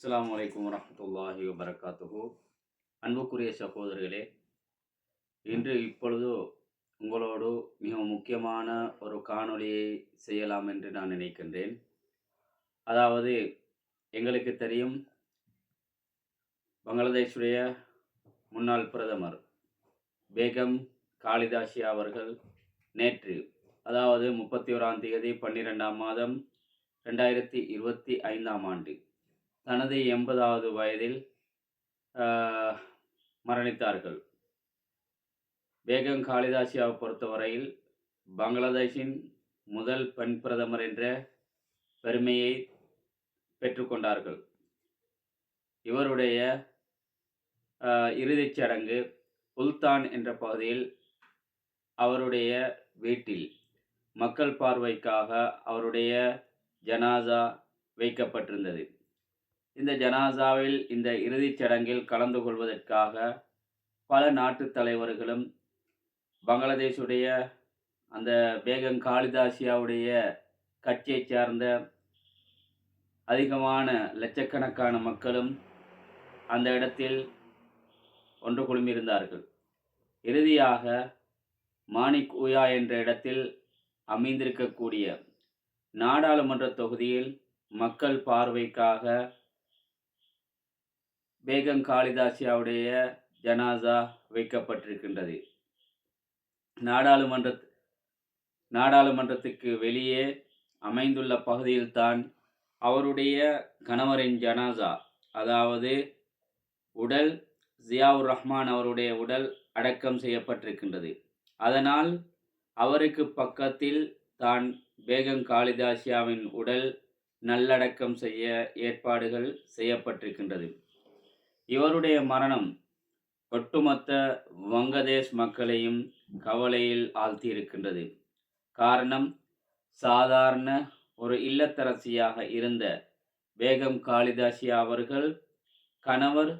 அஸ்லாம் வலைக்கம் வரமத்துல்லாஹி வபரகாத்துஹு. அன்புக்குரிய சகோதரர்களே இன்று இப்பொழுது உங்களோடு மிக முக்கியமான ஒரு காணொளியை செய்யலாம் என்று நான் நினைக்கின்றேன். அதாவது எங்களுக்கு தெரியும் பங்களாதேஷுடைய முன்னாள் பிரதமர் பேகம் காளிதாசியா அவர்கள் நேற்று அதாவது முப்பத்தி ஓராம் தேதி பன்னிரெண்டாம் மாதம் ரெண்டாயிரத்தி இருபத்தி ஐந்தாம் ஆண்டு தனது எண்பதாவது வயதில் மரணித்தார்கள். பேகம் காளிதாசியாவை பொறுத்தவரையில் பங்களாதேஷின் முதல் பெண் பிரதமர் என்ற பெருமையை பெற்றுக்கொண்டார்கள் இவருடைய இறுதிச் சடங்கு உல்தான் என்ற பகுதியில் அவருடைய வீட்டில் மக்கள் பார்வைக்காக அவருடைய ஜனாசா வைக்கப்பட்டிருந்தது. இந்த ஜனாசாவில் இந்த இறுதிச் சடங்கில் கலந்து கொள்வதற்காக பல நாட்டுத் தலைவர்களும் பங்களாதேஷுடைய அந்த பேகம் காளிதாசியாவுடைய கட்சியைச் சார்ந்த அதிகமான லட்சக்கணக்கான மக்களும் அந்த இடத்தில் ஒன்று குழுமியிருந்தார்கள். இறுதியாக மாணிக் உயா என்ற இடத்தில் அமைந்திருக்கக்கூடிய நாடாளுமன்ற தொகுதியில் மக்கள் பார்வைக்காக பேகம் காளிதாசியாவுடைய ஜனாசா வைக்கப்பட்டிருக்கின்றது. நாடாளுமன்ற நாடாளுமன்றத்துக்கு வெளியே அமைந்துள்ள பகுதியில்தான் அவருடைய கணவரின் ஜனாசா அதாவது உடல் ஜியாவுர் ரஹ்மான் அவருடைய உடல் அடக்கம் செய்யப்பட்டிருக்கின்றது. அதனால் அவருக்கு பக்கத்தில் தான் பேகம் காளிதாசியாவின் உடல் நல்லடக்கம் செய்ய ஏற்பாடுகள் செய்யப்பட்டிருக்கின்றது. இவருடைய மரணம் ஒட்டுமொத்த வங்கதேஷ் மக்களையும் கவலையில் ஆழ்த்தியிருக்கின்றது. காரணம் சாதாரண ஒரு இல்லத்தரசியாக இருந்த பேகம் காளிதாசியா அவர்கள் கணவர்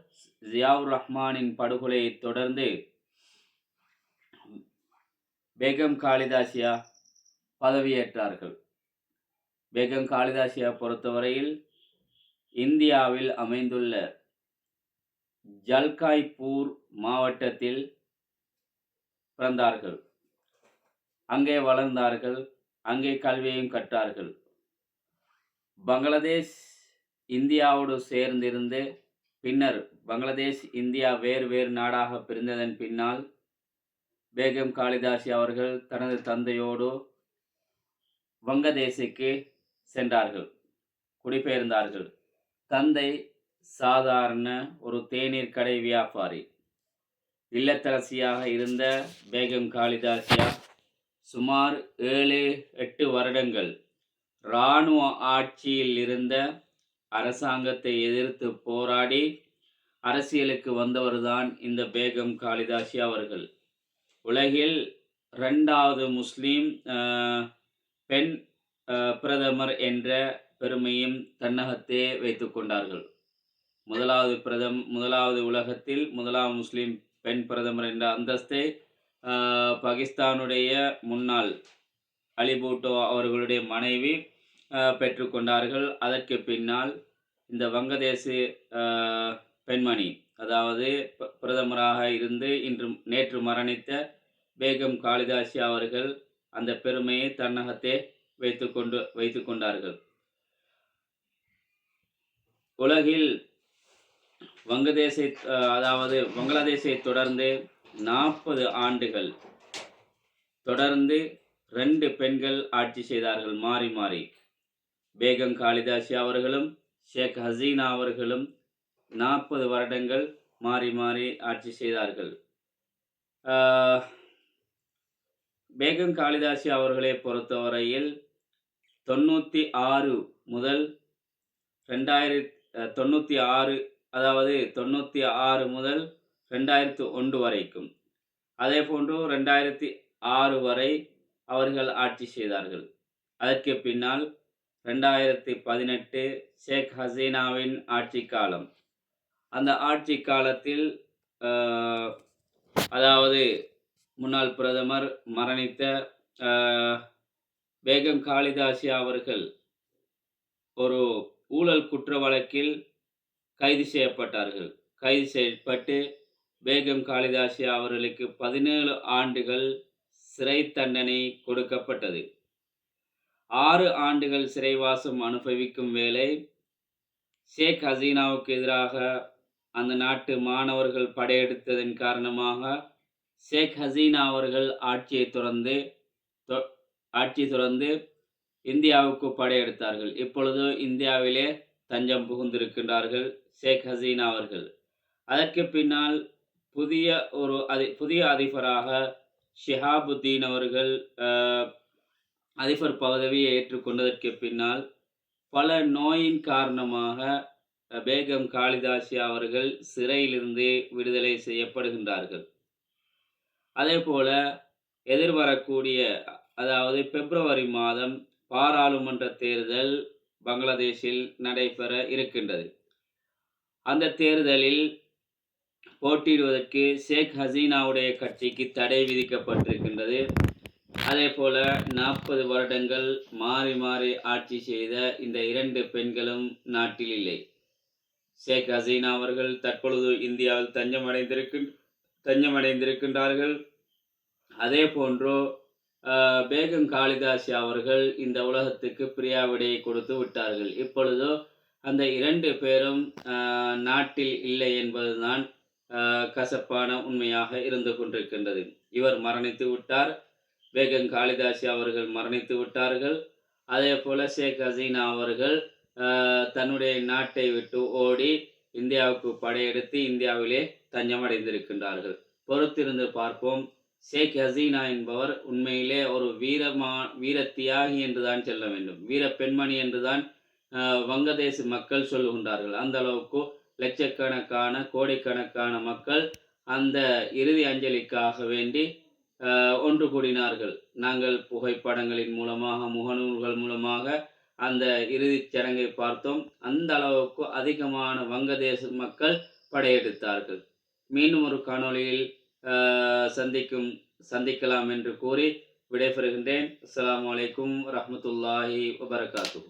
ஜியாவுர் ரஹ்மானின் படுகொலையை தொடர்ந்து பேகம் காளிதாசியா பதவியேற்றார்கள். பேகம் காளிதாசியா பொறுத்தவரையில் இந்தியாவில் அமைந்துள்ள ஜல்காய்பூர் மாவட்டத்தில் பிறந்தார்கள். அங்கே வளர்ந்தார்கள். அங்கே கல்வியையும் கற்றார்கள். பங்களாதேஷ் இந்தியாவோடு சேர்ந்திருந்து பின்னர் பங்களாதேஷ் இந்தியா வேறு வேறு நாடாக பிரிந்ததன் பின்னால் பேகம் காளிதாசி அவர்கள் தனது தந்தையோடு வங்கதேசுக்கு சென்றார்கள். குடிபெயர்ந்தார்கள். தந்தை சாதாரண ஒரு தேநீர் கடை வியாபாரி. இல்லத்தரசியாக இருந்த பேகம் காளிதாசியா சுமார் ஏழு எட்டு வருடங்கள் இராணுவ ஆட்சியில் இருந்த அரசாங்கத்தை எதிர்த்து போராடி அரசியலுக்கு வந்தவர்தான் இந்த பேகம் காளிதாசி அவர்கள். உலகில் ரெண்டாவது முஸ்லீம் பெண் பிரதமர் என்ற பெருமையும் தன்னகத்தே வைத்து கொண்டார்கள். முதலாவது பிரதம் முதலாவது உலகத்தில் முதலாம் முஸ்லீம் பெண் பிரதமர் என்ற அந்தஸ்தை ஆஹ், பாகிஸ்தானுடைய முன்னாள் அலி பூட்டோ அவர்களுடைய மனைவி பெற்றுக்கொண்டார்கள் அதற்கு பின்னால் இந்த வங்கதேசு ஆஹ், பெண்மணி அதாவது ப- பிரதமராக இருந்து இன்று நேற்று மரணித்த பேகம் காளிதாசி அவர்கள் அந்த பெருமையை தன்னகத்தே வைத்துக்கொண்டு வைத்து கொண்டார்கள். உலகில் வங்கதேசை அதாவது வங்களாதேஷை தொடர்ந்து நாற்பது ஆண்டுகள் தொடர்ந்து ரெண்டு பெண்கள் ஆட்சி செய்தார்கள். மாறி மாறி. பேகம் காளிதாசி அவர்களும் ஷேக் ஹசீனா அவர்களும் நாற்பது வருடங்கள் மாறி மாறி ஆட்சி செய்தார்கள். பேகம் காளிதாசி அவர்களை பொறுத்தவரையில் தொண்ணூற்றி ஆறு முதல் ரெண்டாயிரத்தி தொண்ணூற்றி ஆறு அதாவது தொண்ணூற்றி ஆறு முதல் ரெண்டாயிரத்து ஒன்று வரைக்கும். அதே போன்று ரெண்டாயிரத்தி ஆறு வரை அவர்கள் ஆட்சி செய்தார்கள். அதற்கு பின்னால் ரெண்டாயிரத்தி பதினெட்டு ஷேக் ஹசீனாவின் ஆட்சி காலம். அந்த ஆட்சி காலத்தில் அதாவது முன்னாள் பிரதமர் மரணித்த பேகம் காளிதாசி அவர்கள் ஒரு ஊழல் குற்ற வழக்கில் கைது செய்யப்பட்டார்கள். கைது செய்யப்பட்டு பேகம் காளிதாசி அவர்களுக்கு பதினேழு ஆண்டுகள் சிறை தண்டனை கொடுக்கப்பட்டது. ஆறு ஆண்டுகள் சிறைவாசம் அனுபவிக்கும் வேளை ஷேக் ஹசீனாவுக்கு எதிராக அந்த நாட்டு மாணவர்கள் படையெடுத்ததன் காரணமாக ஷேக் ஹசீனா அவர்கள் ஆட்சியை துறந்து தொ- ஆட்சி துறந்து இந்தியாவுக்கு படையெடுத்தார்கள். இப்பொழுது இந்தியாவிலே தஞ்சம் புகுந்திருக்கின்றார்கள் ஷேக் ஹசீனா அவர்கள். அதற்கு பின்னால் புதிய ஒரு அதி புதிய அதிபராக ஷிஹாபுத்தீன் அவர்கள் அதிபர் பதவியை ஏற்றுக்கொண்டதற்கு பின்னால் பல நோயின் காரணமாக பேகம் காளிதாசி அவர்கள் சிறையிலிருந்து விடுதலை செய்யப்படுகின்றார்கள். அதே போல எதிர்வரக்கூடிய அதாவது பிப்ரவரி மாதம் பாராளுமன்ற தேர்தல் பங்களாதேஷில் நடைபெற இருக்கின்றது. அந்த தேர்தலில் போட்டியிடுவதற்கு ஷேக் ஹசீனாவுடைய கட்சிக்கு தடை விதிக்கப்பட்டிருக்கின்றது. அதே போல நாற்பது வருடங்கள் மாறி மாறி ஆட்சி செய்த இந்த இரண்டு பெண்களும் நாட்டில் இல்லை. ஷேக் ஹசீனா அவர்கள் தற்பொழுது இந்தியாவில் தஞ்சமடைந்திருக்கின் தஞ்சமடைந்திருக்கின்றார்கள். அதே போன்று பேகம் காளிதாசி அவர்கள் இந்த உலகத்துக்கு பிரியாவிடையை கொடுத்து விட்டார்கள். இப்பொழுதோ அந்த இரண்டு பேரும் நாட்டில் இல்லை என்பதுதான் கசப்பான உண்மையாக இருந்து கொண்டிருக்கின்றது. இவர் மரணித்து விட்டார். பேகம் காளிதாசி அவர்கள் மரணித்து விட்டார்கள். அதே போல ஷேக் ஹசீனா அவர்கள் தன்னுடைய நாட்டை விட்டு ஓடி இந்தியாவுக்கு படையெடுத்து இந்தியாவிலே தஞ்சமடைந்திருக்கின்றார்கள். பொறுத்திருந்து பார்ப்போம். ஷேக் ஹசீனா என்பவர் உண்மையிலே ஒரு வீரமா வீர தியாகி என்றுதான் சொல்ல வேண்டும். வீர பெண்மணி என்றுதான் வங்கதேச மக்கள் சொல்லுகின்றார்கள். அந்த அளவுக்கு லட்சக்கணக்கான கோடிக்கணக்கான மக்கள் அந்த இறுதி அஞ்சலிக்காக வேண்டி ஒன்று கூடினார்கள். நாங்கள் புகைப்படங்களின் மூலமாக முகநூல்கள் மூலமாக அந்த இறுதிச் சடங்கை பார்த்தோம். அந்த அளவுக்கு அதிகமான வங்கதேச மக்கள் படையெடுத்தார்கள். மீண்டும் ஒரு காணொளியில் சந்திக்கும் சந்திக்கலாம் என்று கூறி விடைபெறுகின்றேன். அஸ்லாம் அலைக்கும் ரஹ்மத்துல்லாஹி வபரகாத்து